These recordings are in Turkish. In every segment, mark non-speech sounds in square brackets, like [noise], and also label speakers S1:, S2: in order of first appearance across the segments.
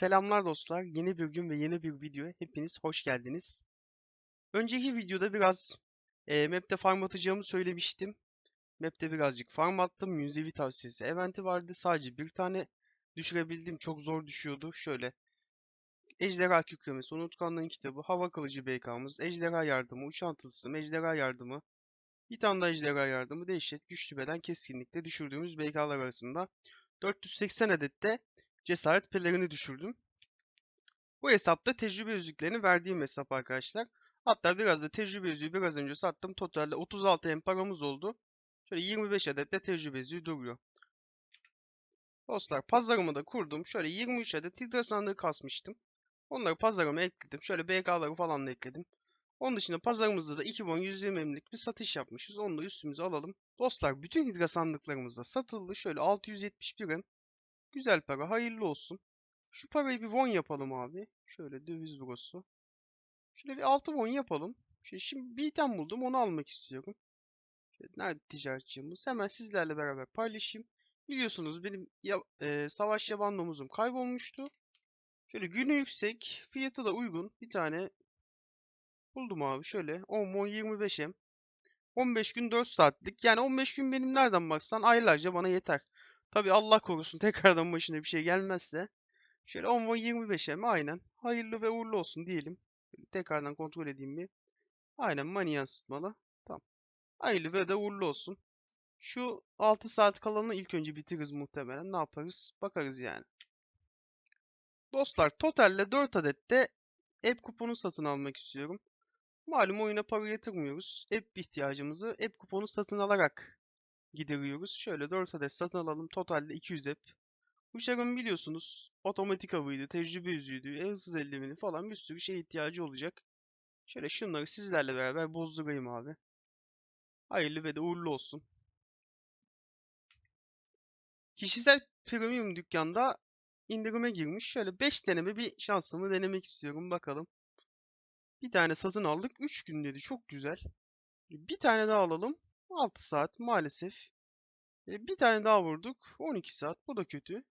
S1: Selamlar dostlar. Yeni bir gün ve yeni bir videoya hepiniz hoş geldiniz. Önceki videoda biraz e, map'te farm atacağımı söylemiştim. Map'te birazcık farm attım. Münzevi tavsiyesi eventi vardı. Sadece bir tane düşürebildim. Çok zor düşüyordu. Şöyle. Ejderha kükremesi, Unutkanlığın kitabı, Hava Kılıcı BK'mız, Ejderha Yardımı, Uçan Tılsım, Ejderha Yardımı, bir tane daha Ejderha Yardımı, Dehşet, Güçlü Beden keskinlikle düşürdüğümüz BK'lar arasında 480 adette cesaret pelerini düşürdüm. Bu hesapta tecrübe yüzüklerini verdiğim hesap arkadaşlar. Hatta biraz da tecrübe yüzüğü biraz önce sattım. Totalde 36 em paramız oldu. Şöyle 25 adet de tecrübe yüzüğü duruyor. Dostlar pazarımı da kurdum. Şöyle 23 adet hidra sandığı kasmıştım. Onları pazarıma ekledim. Şöyle BK'ları falan da ekledim. Onun dışında pazarımızda da 2 bon 120 emlik bir satış yapmışız. Onu da üstümüze alalım. Dostlar bütün hidra sandıklarımız da satıldı. Şöyle 671 em. Güzel para. Hayırlı olsun. Şu parayı bir won yapalım abi. Şöyle döviz bürosu. Şöyle bir 6 won yapalım. Şimdi, şimdi bir item buldum. Onu almak istiyorum. Şöyle, nerede ticaretçimiz? Hemen sizlerle beraber paylaşayım. Biliyorsunuz benim ya, e, savaş yaban domuzum kaybolmuştu. Şöyle günü yüksek. Fiyatı da uygun. Bir tane buldum abi. Şöyle 10 won 25 em. 15 gün 4 saatlik. Yani 15 gün benim nereden baksan aylarca bana yeter. Tabi Allah korusun tekrardan başına bir şey gelmezse. Şöyle 10 ve 25'e mi? Aynen. Hayırlı ve uğurlu olsun diyelim. Tekrardan kontrol edeyim bir. Aynen money yansıtmalı. Tamam. Hayırlı ve de uğurlu olsun. Şu 6 saat kalanını ilk önce bitiririz muhtemelen. Ne yaparız? Bakarız yani. Dostlar totalde 4 adet de app kuponu satın almak istiyorum. Malum oyuna para yatırmıyoruz. App ihtiyacımızı app kuponu satın alarak gideriyoruz. Şöyle 4 adet satın alalım. Totalde 200 app. Kuşların biliyorsunuz otomatik avıydı, tecrübe yüzüğüydü, en hızsız eldiveni falan bir sürü şey ihtiyacı olacak. Şöyle şunları sizlerle beraber bozdurayım abi. Hayırlı ve de uğurlu olsun. Kişisel premium dükkanda indirime girmiş. Şöyle 5 deneme bir şansımı denemek istiyorum. Bakalım. Bir tane satın aldık. 3 gün dedi. Çok güzel. Bir tane daha alalım. 6 saat maalesef. Bir tane daha vurduk. 12 saat. Bu da kötü.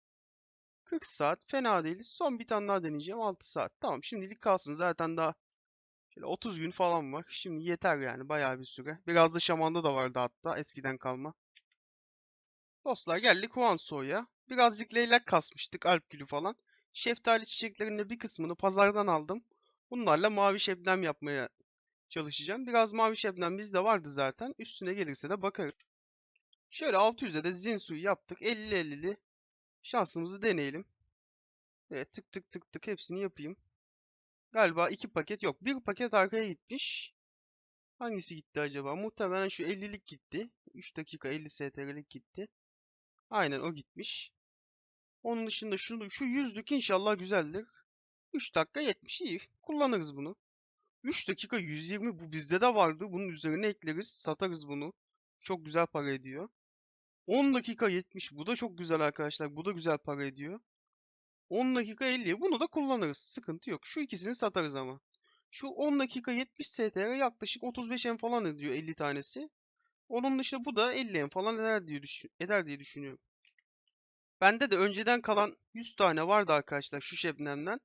S1: 40 saat fena değil. Son bir tane daha deneyeceğim. 6 saat. Tamam şimdilik kalsın. Zaten daha şöyle 30 gün falan var. Şimdi yeter yani bayağı bir süre. Biraz da şamanda da vardı hatta eskiden kalma. Dostlar geldik Huanso'ya. Birazcık leylak kasmıştık. Alp gülü falan. Şeftali çiçeklerinin bir kısmını pazardan aldım. Bunlarla mavi şebnem yapmaya çalışacağım. Biraz mavi şebnem bizde vardı zaten. Üstüne gelirse de bakarız. Şöyle 600'e de zin suyu yaptık. 50-50'li şansımızı deneyelim. Evet tık tık tık tık hepsini yapayım. Galiba iki paket yok. Bir paket arkaya gitmiş. Hangisi gitti acaba? Muhtemelen şu 50'lik gitti. 3 dakika 50 STR'lik gitti. Aynen o gitmiş. Onun dışında şu, şu yüzlük inşallah güzeldir. 3 dakika 70 iyi. Kullanırız bunu. 3 dakika 120 bu bizde de vardı. Bunun üzerine ekleriz. Satarız bunu. Çok güzel para ediyor. 10 dakika 70. Bu da çok güzel arkadaşlar. Bu da güzel para ediyor. 10 dakika 50. Bunu da kullanırız. Sıkıntı yok. Şu ikisini satarız ama. Şu 10 dakika 70 STR yaklaşık 35 M falan ediyor 50 tanesi. Onun dışında bu da 50 M falan eder diye, düşün eder diye düşünüyorum. Bende de önceden kalan 100 tane vardı arkadaşlar şu şebnemden.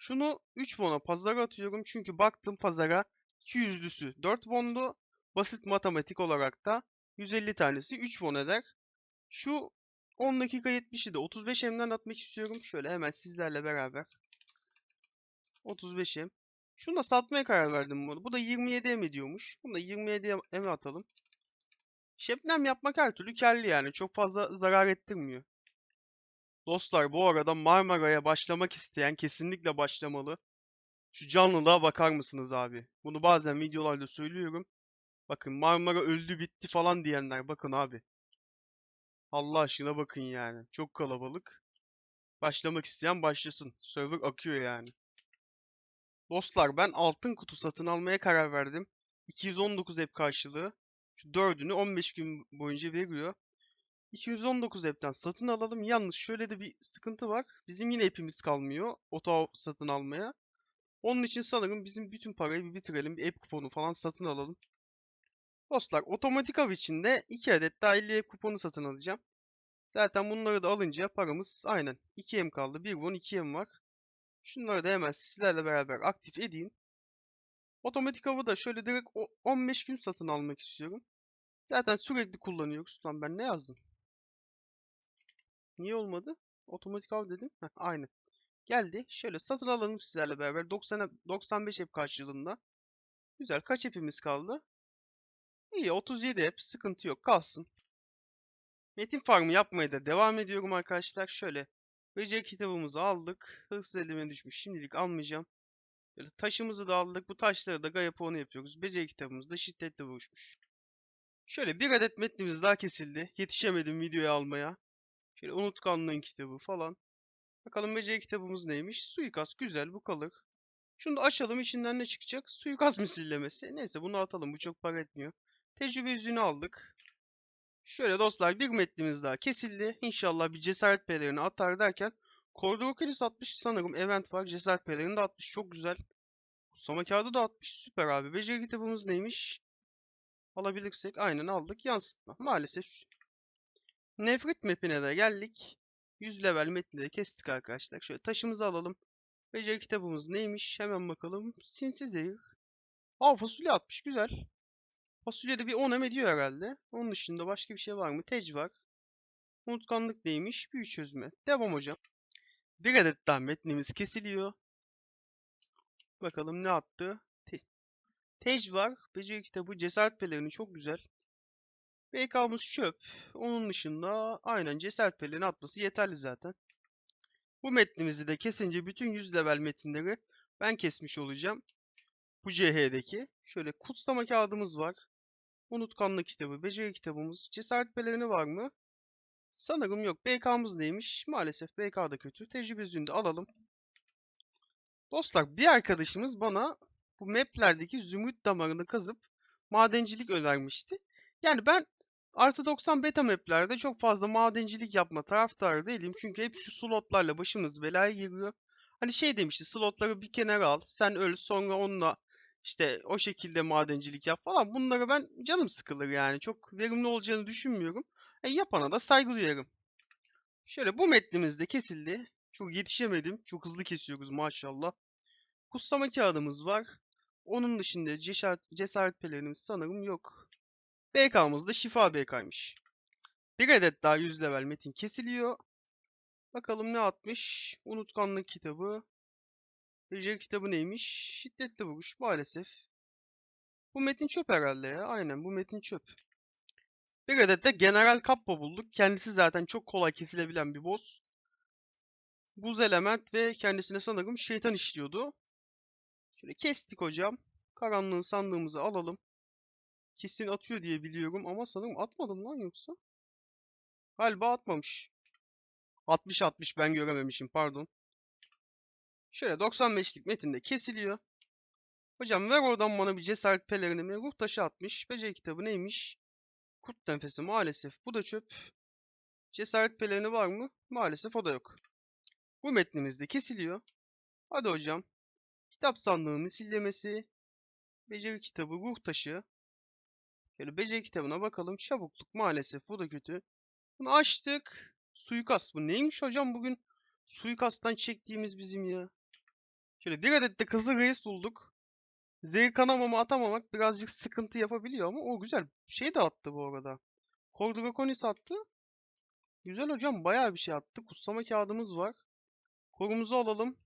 S1: Şunu 3 won'a pazara atıyorum çünkü baktım pazara 200'lüsü 4 won'du. Basit matematik olarak da 150 tanesi 3 won eder. Şu 10 dakika 70'i de 35 M'den atmak istiyorum. Şöyle hemen sizlerle beraber. 35 M. Şunu da satmaya karar verdim bunu. Bu da 27 M ediyormuş. Bunu da 27 M'e atalım. Şebnem yapmak her türlü karlı yani. Çok fazla zarar ettirmiyor. Dostlar bu arada Marmara'ya başlamak isteyen kesinlikle başlamalı. Şu canlılığa bakar mısınız abi? Bunu bazen videolarda söylüyorum. Bakın Marmara öldü bitti falan diyenler bakın abi. Allah aşkına bakın yani. Çok kalabalık. Başlamak isteyen başlasın. Server akıyor yani. Dostlar ben altın kutu satın almaya karar verdim. 219 app karşılığı. Şu dördünü 15 gün boyunca veriyor. 219 app'ten satın alalım. Yalnız şöyle de bir sıkıntı var. Bizim yine app'imiz kalmıyor. Oto satın almaya. Onun için sanırım bizim bütün parayı bir bitirelim. Bir app kuponu falan satın alalım. Dostlar otomatik av içinde 2 adet daha 50 kuponu satın alacağım. Zaten bunları da alınca paramız aynen 2M kaldı. 1 won 2M var. Şunları da hemen sizlerle beraber aktif edeyim. Otomatik avı da şöyle direkt o- 15 gün satın almak istiyorum. Zaten sürekli kullanıyoruz. Lan ben ne yazdım? Niye olmadı? Otomatik av dedim. Heh, aynı. Geldi. Şöyle satın alalım sizlerle beraber. 90 95 hep karşılığında. Güzel. Kaç hepimiz kaldı? İyi 37 hep. Sıkıntı yok. Kalsın. Metin farmı yapmaya da devam ediyorum arkadaşlar. Şöyle. Beceri kitabımızı aldık. Hırsız eldiveni düşmüş. Şimdilik almayacağım. Böyle taşımızı da aldık. Bu taşları da gaya puanı yapıyoruz. Beceri kitabımız da şiddetle vuruşmuş. Şöyle bir adet metnimiz daha kesildi. Yetişemedim videoyu almaya. Şöyle unutkanlığın kitabı falan. Bakalım beceri kitabımız neymiş? Suikast güzel bu kalır. Şunu da açalım içinden ne çıkacak? Suikast [laughs] misillemesi. Neyse bunu atalım bu çok para etmiyor. Tecrübe yüzüğünü aldık. Şöyle dostlar bir metnimiz daha kesildi. İnşallah bir cesaret pelerini atar derken Oculus 60 sanırım event var. Cesaret pelerini de atmış çok güzel. Kutsama kağıdı da atmış süper abi. Beceri kitabımız neymiş? Alabilirsek aynen aldık. Yansıtma. Maalesef Nefret map'ine de geldik. 100 level de kestik arkadaşlar. Şöyle taşımızı alalım. Beceri kitabımız neymiş? Hemen bakalım. Sinsi zehir. Aa fasulye atmış. Güzel. Fasulye de bir 10 em ediyor herhalde. Onun dışında başka bir şey var mı? Tec var. Unutkanlık neymiş? Büyü çözme. Devam hocam. Bir adet daha metnimiz kesiliyor. Bakalım ne attı? Te Tec var. Beceri kitabı. Cesaret pelerini çok güzel. BK'mız çöp. Onun dışında aynen cesaret pelerini atması yeterli zaten. Bu metnimizi de kesince bütün 100 level metinleri ben kesmiş olacağım. Bu CH'deki. Şöyle kutsama kağıdımız var. Unutkanlık kitabı, beceri kitabımız. Cesaret pelerini var mı? Sanırım yok. BK'mız neymiş? Maalesef BK da kötü. Tecrübe yüzüğünü de alalım. Dostlar bir arkadaşımız bana bu maplerdeki zümrüt damarını kazıp madencilik önermişti. Yani ben Artı 90 beta maplerde çok fazla madencilik yapma taraftarı değilim. Çünkü hep şu slotlarla başımız belaya giriyor. Hani şey demişti slotları bir kenara al. Sen öl sonra onunla işte o şekilde madencilik yap falan. Bunları ben canım sıkılır yani. Çok verimli olacağını düşünmüyorum. E, yapana da saygı duyarım. Şöyle bu metnimiz de kesildi. Çok yetişemedim. Çok hızlı kesiyoruz maşallah. Kutsama kağıdımız var. Onun dışında cesaret, cesaret pelerimiz sanırım yok. BK'mız da şifa BK'ymış. Bir adet daha 100 level metin kesiliyor. Bakalım ne atmış? Unutkanlık kitabı. Beceri kitabı neymiş? Şiddetli vuruş maalesef. Bu metin çöp herhalde ya. Aynen bu metin çöp. Bir adet de General Kappa bulduk. Kendisi zaten çok kolay kesilebilen bir boss. Buz element ve kendisine sanırım şeytan işliyordu. Şöyle kestik hocam. Karanlığın sandığımızı alalım. Kesin atıyor diye biliyorum ama sanırım atmadım lan yoksa. Galiba atmamış. 60 60 ben görememişim pardon. Şöyle 95'lik metinde kesiliyor. Hocam ver oradan bana bir cesaret pelerinimi. Ruh taşı atmış. Beceri kitabı neymiş? Kurt nefesi maalesef. Bu da çöp. Cesaret pelerini var mı? Maalesef o da yok. Bu metnimiz de kesiliyor. Hadi hocam. Kitap sandığı misillemesi. Beceri kitabı ruh taşı. Şöyle beceri kitabına bakalım. Çabukluk maalesef bu da kötü. Bunu açtık. Suikast bu neymiş hocam bugün? Suikasttan çektiğimiz bizim ya. Şöyle bir adet de Kızıl Reis bulduk. Zehir kanamama atamamak birazcık sıkıntı yapabiliyor ama o güzel. Şey de attı bu arada. Kordrakonis attı. Güzel hocam bayağı bir şey attı. Kutsama kağıdımız var. Korumuzu alalım.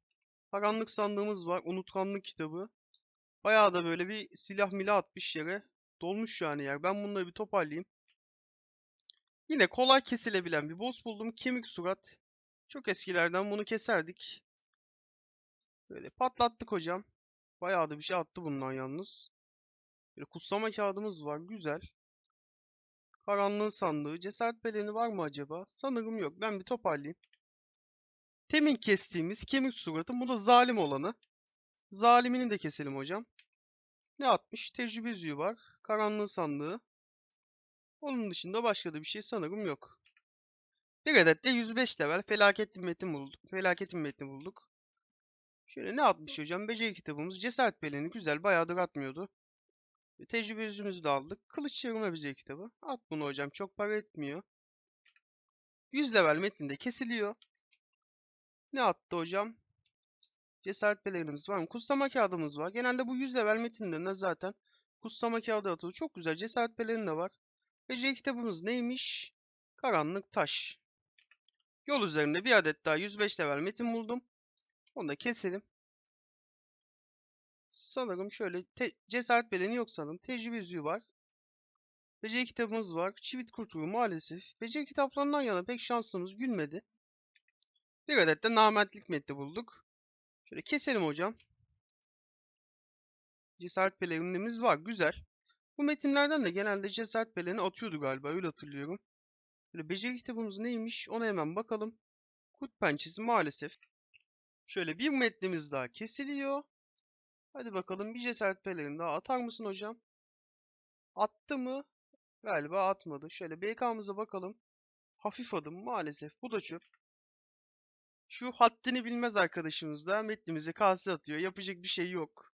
S1: Karanlık sandığımız var. Unutkanlık kitabı. Bayağı da böyle bir silah milah atmış yere. Dolmuş yani yer. Ben bunları bir toparlayayım. Yine kolay kesilebilen bir boss buldum. Kemik surat. Çok eskilerden bunu keserdik. Böyle patlattık hocam. Bayağı da bir şey attı bundan yalnız. Böyle kutsama kağıdımız var. Güzel. Karanlığın sandığı. Cesaret bedeni var mı acaba? Sanırım yok. Ben bir toparlayayım. Temin kestiğimiz kemik suratı. Bu da zalim olanı. Zalimini de keselim hocam. Ne atmış? Tecrübe yüzüğü var. Karanlığın sandığı. Onun dışında başka da bir şey sanırım yok. Bir adet de 105 level felaket metin bulduk. Felaket metni bulduk. Şöyle ne atmış hocam? Beceri kitabımız. Cesaret beleni güzel. Bayağıdır atmıyordu. E, Tecrübe yüzümüzü de aldık. Kılıç çevirme beceri kitabı. At bunu hocam. Çok para etmiyor. 100 level metninde kesiliyor. Ne attı hocam? Cesaret belirimiz var mı? Kutsama kağıdımız var. Genelde bu 100 level metinlerinde zaten kutsama kağıdı atılıyor. Çok güzel. Cesaret pelerini de var. Beceri kitabımız neymiş? Karanlık taş. Yol üzerinde bir adet daha 105 level metin buldum. Onu da keselim. Sanırım şöyle cesaret beleni yok sanırım. Tecrübe yüzüğü var. Beceri kitabımız var. Çivit kurtuluğu maalesef. Beceri kitaplarından yana pek şansımız gülmedi. Bir adet de namertlik metni bulduk. Şöyle keselim hocam. Cesaret pelerinimiz var. Güzel. Bu metinlerden de genelde cesaret pelerini atıyordu galiba. Öyle hatırlıyorum. Böyle beceri kitabımız neymiş? Ona hemen bakalım. Kurt pençesi maalesef. Şöyle bir metnimiz daha kesiliyor. Hadi bakalım bir cesaret pelerini daha atar mısın hocam? Attı mı? Galiba atmadı. Şöyle BK'mıza bakalım. Hafif adım maalesef. Bu da çöp. Şu haddini bilmez arkadaşımız da metnimize kase atıyor. Yapacak bir şey yok.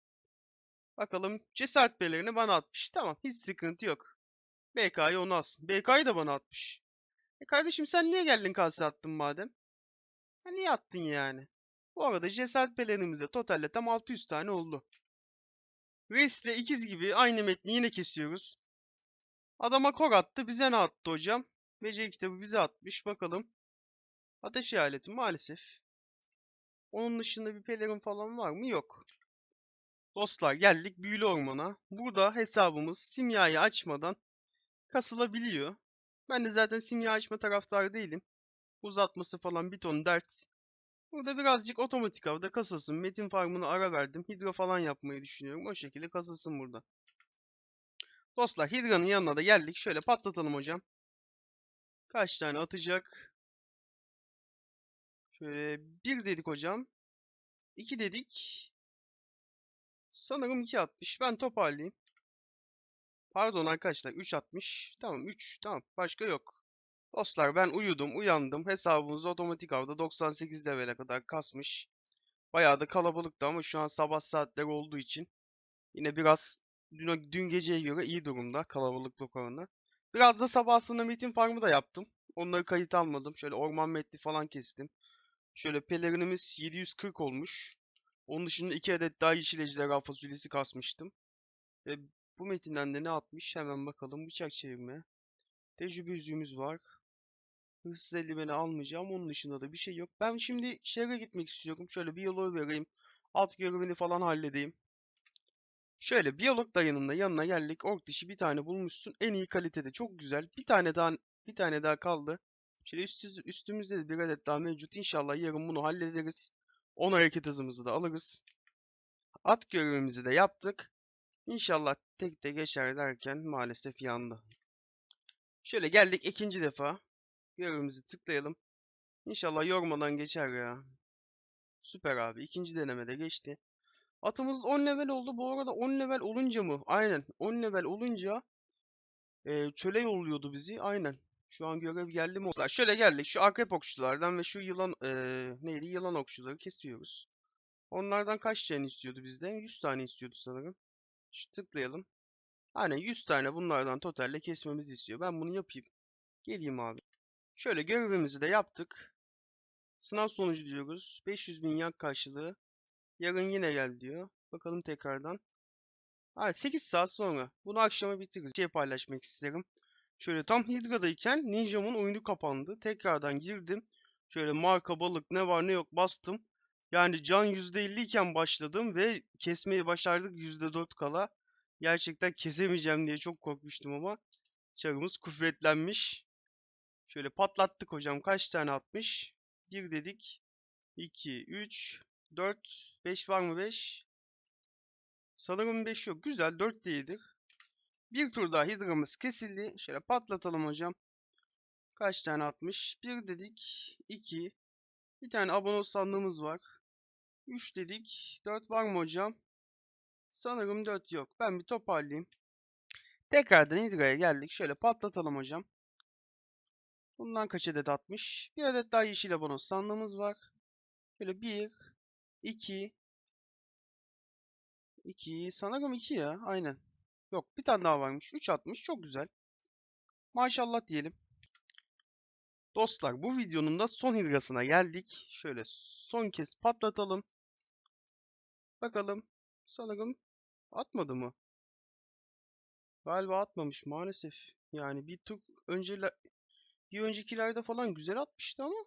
S1: Bakalım cesaret pelerini bana atmış. Tamam hiç sıkıntı yok. BK'yı onu alsın. BK'yı da bana atmış. E kardeşim sen niye geldin kase attın madem? Ha niye attın yani? Bu arada cesaret pelerinimizde totalde tam 600 tane oldu. Reis'le ikiz gibi aynı metni yine kesiyoruz. Adama kor attı. Bize ne attı hocam? Beceri kitabı bize atmış. Bakalım. Ateş aleti maalesef. Onun dışında bir pelerin falan var mı? Yok. Dostlar geldik büyülü ormana. Burada hesabımız simyayı açmadan kasılabiliyor. Ben de zaten simya açma taraftarı değilim. Uzatması falan bir ton dert. Burada birazcık otomatik avda kasılsın. Metin farmını ara verdim. Hidro falan yapmayı düşünüyorum. O şekilde kasılsın burada. Dostlar Hidra'nın yanına da geldik. Şöyle patlatalım hocam. Kaç tane atacak? Şöyle bir dedik hocam. İki dedik. Sanırım iki atmış. Ben toparlayayım. Pardon arkadaşlar 3 atmış. Tamam 3 tamam başka yok. Dostlar ben uyudum uyandım. Hesabımız otomatik avda 98 level'e kadar kasmış. Bayağı da kalabalıktı ama şu an sabah saatleri olduğu için yine biraz dün, dün geceye göre iyi durumda kalabalıklık oranı. Biraz da sabahsında metin farmı da yaptım. Onları kayıt almadım. Şöyle orman metni falan kestim. Şöyle pelerinimiz 740 olmuş. Onun dışında 2 adet daha yeşil ejderha fasulyesi kasmıştım. Ve bu metinden de ne atmış? Hemen bakalım. Bıçak çevirme. Tecrübe yüzüğümüz var. Hırsız eldiveni almayacağım. Onun dışında da bir şey yok. Ben şimdi şehre gitmek istiyorum. Şöyle bir yolu vereyim. Alt görevini falan halledeyim. Şöyle biyolog dayının da yanına geldik. Ork dişi bir tane bulmuşsun. En iyi kalitede. Çok güzel. Bir tane daha bir tane daha kaldı. Şöyle üstü, üstümüzde de bir adet daha mevcut. İnşallah yarın bunu hallederiz. 10 hareket hızımızı da alırız. At görevimizi de yaptık. İnşallah tek de geçer derken maalesef yandı. Şöyle geldik ikinci defa. Görevimizi tıklayalım. İnşallah yormadan geçer ya. Süper abi. İkinci denemede geçti. Atımız 10 level oldu. Bu arada 10 level olunca mı? Aynen. 10 level olunca e, çöle yolluyordu bizi. Aynen. Şu an görev geldi mi? Şöyle geldik. Şu akrep okçulardan ve şu yılan e, neydi? Yılan okçuları kesiyoruz. Onlardan kaç tane istiyordu bizden? 100 tane istiyordu sanırım. Şu tıklayalım. Aynen 100 tane bunlardan totalle kesmemizi istiyor. Ben bunu yapayım. Geleyim abi. Şöyle görevimizi de yaptık. Sınav sonucu diyoruz. 500 bin yak karşılığı. Yarın yine gel diyor. Bakalım tekrardan. Ha, 8 saat sonra. Bunu akşama bitiririz. Şey paylaşmak isterim. Şöyle tam Hidra'dayken Ninja'mın oyunu kapandı. Tekrardan girdim. Şöyle marka balık ne var ne yok bastım. Yani can %50 iken başladım ve kesmeyi başardık %4 kala. Gerçekten kesemeyeceğim diye çok korkmuştum ama çarımız kuvvetlenmiş. Şöyle patlattık hocam. Kaç tane atmış? 1 dedik. 2, 3, 4, 5 var mı 5? Sanırım 5 yok. Güzel 4 değildir. Bir tur daha hidramız kesildi. Şöyle patlatalım hocam. Kaç tane atmış? 1 dedik. 2. Bir tane abone sandığımız var. 3 dedik. 4 var mı hocam? Sanırım 4 yok. Ben bir toparlayayım. Tekrardan hidraya geldik. Şöyle patlatalım hocam. Bundan kaç adet atmış? Bir adet daha yeşil abone sandığımız var. Şöyle 1, 2, 2, sanırım 2 ya. Aynen. Yok bir tane daha varmış. 3 atmış. Çok güzel. Maşallah diyelim. Dostlar bu videonun da son hidrasına geldik. Şöyle son kez patlatalım. Bakalım. Sanırım atmadı mı? Galiba atmamış maalesef. Yani bir tık önce bir öncekilerde falan güzel atmıştı ama.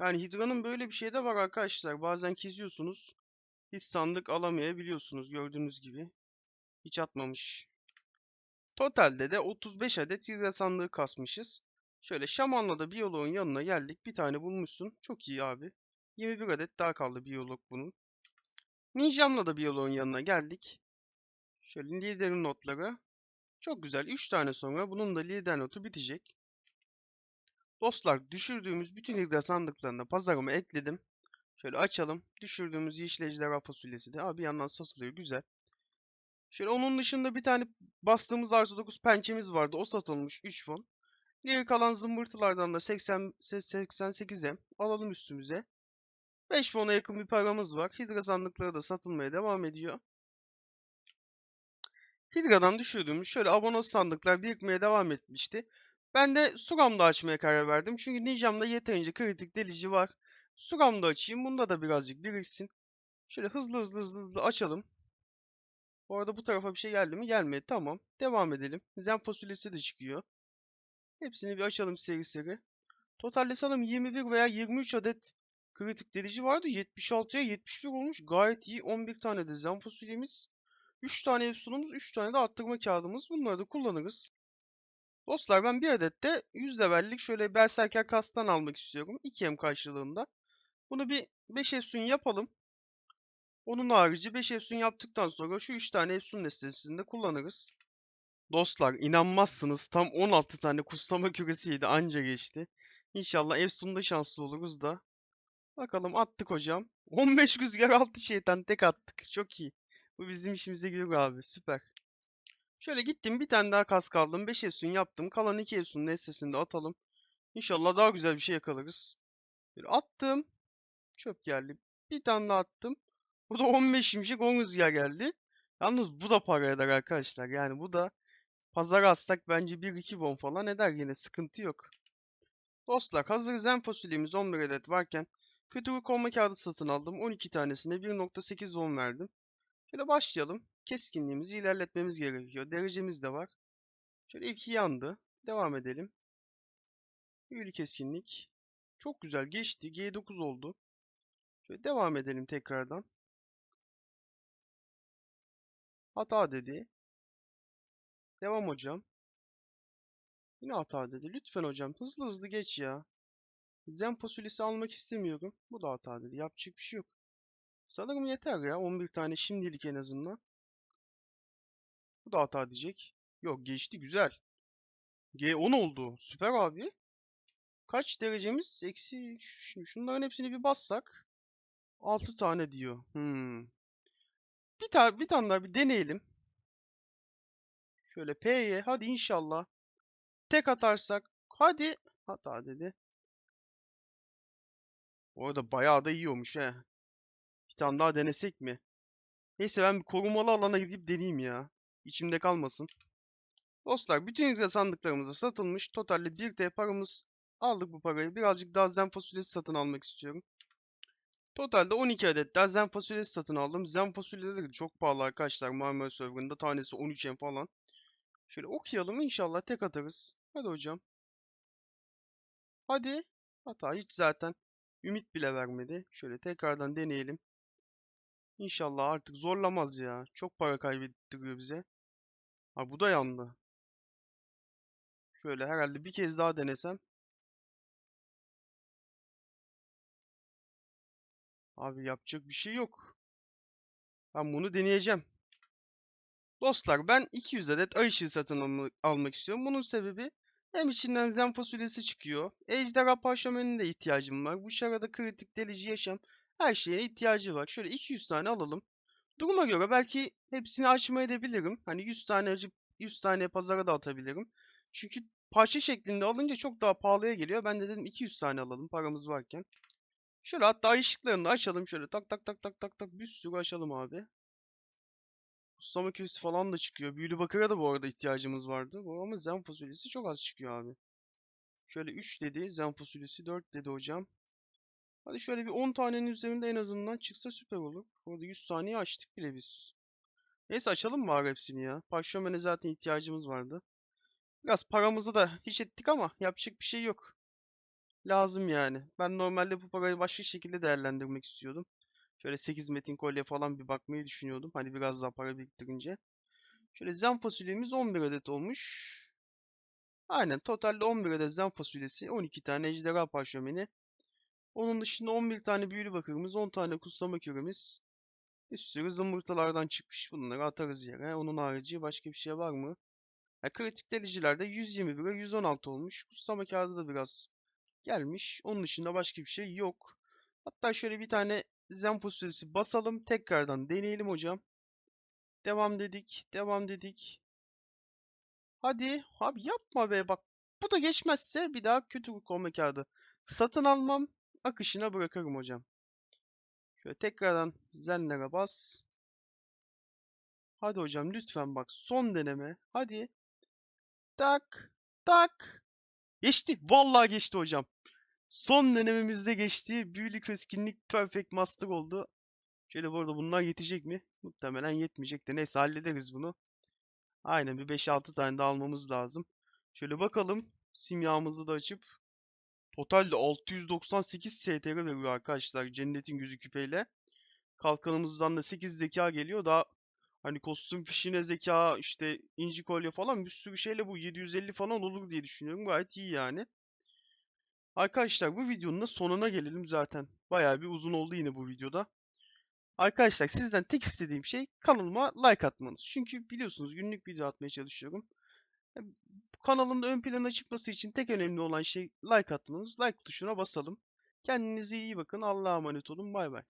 S1: Yani Hidra'nın böyle bir şey de var arkadaşlar. Bazen keziyorsunuz. Hiç sandık alamayabiliyorsunuz gördüğünüz gibi. Hiç atmamış. Totalde de 35 adet Hidra sandığı kasmışız. Şöyle şamanla da biyoloğun yanına geldik. Bir tane bulmuşsun. Çok iyi abi. 21 adet daha kaldı biyolog bunun. Ninjamla da biyoloğun yanına geldik. Şöyle liderin notları. Çok güzel. 3 tane sonra bunun da lider notu bitecek. Dostlar düşürdüğümüz bütün hidra sandıklarına pazarıma ekledim. Şöyle açalım. Düşürdüğümüz yeşil ejderha fasulyesi de. Abi yandan satılıyor. Güzel. Şöyle onun dışında bir tane bastığımız artı 9 pençemiz vardı. O satılmış 3 fon. Geri kalan zımbırtılardan da 80, 88'e alalım üstümüze. 5 fona yakın bir paramız var. Hidra sandıkları da satılmaya devam ediyor. Hidra'dan düşürdüğümüz şöyle abonos sandıklar birikmeye devam etmişti. Ben de Suram'da açmaya karar verdim. Çünkü Ninjam'da yeterince kritik delici var. Suram'da açayım. Bunda da birazcık biriksin. Şöyle hızlı hızlı hızlı açalım. Bu arada bu tarafa bir şey geldi mi? Gelmedi. Tamam. Devam edelim. Zen fasulyesi de çıkıyor. Hepsini bir açalım seri seri. Totalde sanırım 21 veya 23 adet kritik delici vardı. 76'ya 71 olmuş. Gayet iyi. 11 tane de zen fasulyemiz. 3 tane Epson'umuz, 3 tane de arttırma kağıdımız. Bunları da kullanırız. Dostlar ben bir adet de 100 levellik şöyle Berserker kastan almak istiyorum. 2M karşılığında. Bunu bir 5 Efsun yapalım. Onun harici 5 Efsun yaptıktan sonra şu 3 tane Efsun nesnesini de kullanırız. Dostlar inanmazsınız tam 16 tane kutsama [laughs] küresiydi anca geçti. İnşallah Efsun'da şanslı oluruz da. Bakalım attık hocam. [laughs] 15 rüzgar 6 şeytan tek attık. Çok iyi. Bu bizim işimize giriyor abi. Süper. Şöyle gittim bir tane daha kask aldım. 5 Efsun yaptım. Kalan 2 Efsun'un nesnesini de atalım. İnşallah daha güzel bir şey yakalarız. Böyle attım. Çöp geldi. Bir tane daha attım. Bu da 15 şimşek 10 rüzgar geldi. Yalnız bu da para eder arkadaşlar. Yani bu da pazara atsak bence 1-2 bon falan eder yine sıkıntı yok. Dostlar hazır zen fasulyemiz 11 adet varken kötülük olma kağıdı satın aldım. 12 tanesine 1.8 won verdim. Şöyle başlayalım. Keskinliğimizi ilerletmemiz gerekiyor. Derecemiz de var. Şöyle ilki yandı. Devam edelim. Büyülü keskinlik. Çok güzel geçti. G9 oldu. Şöyle devam edelim tekrardan. Hata dedi. Devam hocam. Yine hata dedi. Lütfen hocam hızlı hızlı geç ya. Zen fasulyesi almak istemiyorum. Bu da hata dedi. Yapacak bir şey yok. Sanırım yeter ya. 11 tane şimdilik en azından. Bu da hata diyecek. Yok geçti güzel. G10 oldu. Süper abi. Kaç derecemiz? Eksi Şimdi şunların hepsini bir bassak. 6 tane diyor. Hmm. Bir tane bir tane daha bir deneyelim. Şöyle P'ye hadi inşallah. Tek atarsak. Hadi. Hata dedi. Bu arada bayağı da yiyormuş he. Bir tane daha denesek mi? Neyse ben bir korumalı alana gidip deneyeyim ya. İçimde kalmasın. Dostlar bütün yükle sandıklarımız satılmış. Totalde 1 T paramız aldık bu parayı. Birazcık daha zen fasulyesi satın almak istiyorum. Totalde 12 adet daha zen fasulyesi satın aldım. Zen fasulyeleri de çok pahalı arkadaşlar. Marmara serverında tanesi 13 en falan. Şöyle okuyalım inşallah tek atarız. Hadi hocam. Hadi. Hata hiç zaten. Ümit bile vermedi. Şöyle tekrardan deneyelim. İnşallah artık zorlamaz ya. Çok para kaybettiriyor bize. Ha bu da yandı. Şöyle herhalde bir kez daha denesem. Abi yapacak bir şey yok. Ben bunu deneyeceğim. Dostlar ben 200 adet ay satın alma- almak istiyorum. Bunun sebebi hem içinden zen fasulyesi çıkıyor. Ejderha parşömenine de ihtiyacım var. Bu şarada kritik delici yaşam her şeye ihtiyacı var. Şöyle 200 tane alalım. Duruma göre belki hepsini açmayabilirim. Hani 100 tane açıp 100 tane pazara da atabilirim. Çünkü parça şeklinde alınca çok daha pahalıya geliyor. Ben de dedim 200 tane alalım paramız varken. Şöyle hatta ışıklarını açalım şöyle tak tak tak tak tak tak bir sürü açalım abi. Kutsama küresi falan da çıkıyor. Büyülü bakıra da bu arada ihtiyacımız vardı. Ama zen fasulyesi çok az çıkıyor abi. Şöyle 3 dedi. Zen fasulyesi 4 dedi hocam. Hadi şöyle bir 10 tanenin üzerinde en azından çıksa süper olur. Orada 100 saniye açtık bile biz. Neyse açalım bari hepsini ya? Parşömene zaten ihtiyacımız vardı. Biraz paramızı da hiç ettik ama yapacak bir şey yok. Lazım yani. Ben normalde bu parayı başka şekilde değerlendirmek istiyordum. Şöyle 8 metin kolye falan bir bakmayı düşünüyordum. Hani biraz daha para biriktirince. Şöyle zen fasulyemiz 11 adet olmuş. Aynen totalde 11 adet zen fasulyesi, 12 tane ejderha parşömeni. Onun dışında 11 tane büyülü bakırımız, 10 tane kutsama küremiz. Bir sürü zımbırtılardan çıkmış. Bunları atarız yere. Onun harici başka bir şey var mı? Ha, kritik delicilerde 121'e 116 olmuş. Kutsama kağıdı da biraz gelmiş. Onun dışında başka bir şey yok. Hatta şöyle bir tane zen fasulyesi basalım. Tekrardan deneyelim hocam. Devam dedik. Devam dedik. Hadi. Abi yapma be bak. Bu da geçmezse bir daha kötü olma kağıdı. Satın almam. Akışına bırakırım hocam. Şöyle tekrardan zenlere bas. Hadi hocam lütfen bak. Son deneme. Hadi. Tak. Tak. Geçti. Vallahi geçti hocam. Son denememizde geçti. Büyülü keskinlik perfect master oldu. Şöyle bu arada bunlar yetecek mi? Muhtemelen yetmeyecek de. Neyse hallederiz bunu. Aynen bir 5-6 tane daha almamız lazım. Şöyle bakalım. Simyamızı da açıp. Totalde 698 STR veriyor arkadaşlar. Cennetin yüzü küpeyle. Kalkanımızdan da 8 zeka geliyor. Daha hani kostüm fişine zeka, işte inci kolye falan bir sürü şeyle bu 750 falan olur diye düşünüyorum. Gayet iyi yani. Arkadaşlar bu videonun da sonuna gelelim zaten. Bayağı bir uzun oldu yine bu videoda. Arkadaşlar sizden tek istediğim şey kanalıma like atmanız. Çünkü biliyorsunuz günlük video atmaya çalışıyorum. Kanalımda ön plana çıkması için tek önemli olan şey like atmanız. Like tuşuna basalım. Kendinize iyi bakın. Allah'a emanet olun. Bay bay.